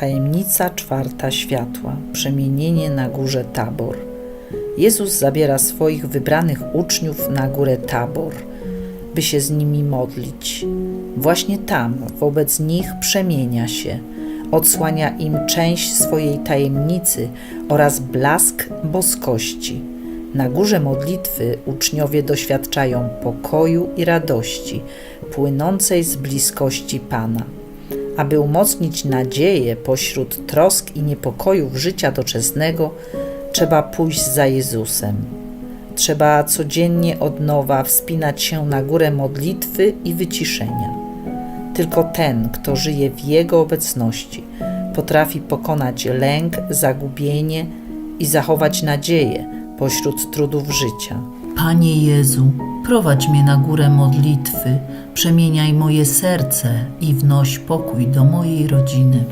Tajemnica czwarta światła przemienienie na górze Tabor. Jezus zabiera swoich wybranych uczniów na górę Tabor, by się z nimi modlić. Właśnie tam, wobec nich przemienia się, odsłania im część swojej tajemnicy oraz blask boskości. Na górze modlitwy uczniowie doświadczają pokoju i radości płynącej z bliskości Pana. Aby umocnić nadzieję pośród trosk i niepokojów życia doczesnego, trzeba pójść za Jezusem. Trzeba codziennie od nowa wspinać się na górę modlitwy i wyciszenia. Tylko ten, kto żyje w Jego obecności, potrafi pokonać lęk, zagubienie i zachować nadzieję pośród trudów życia. Panie Jezu, prowadź mnie na górę modlitwy, przemieniaj moje serce i wnoś pokój do mojej rodziny.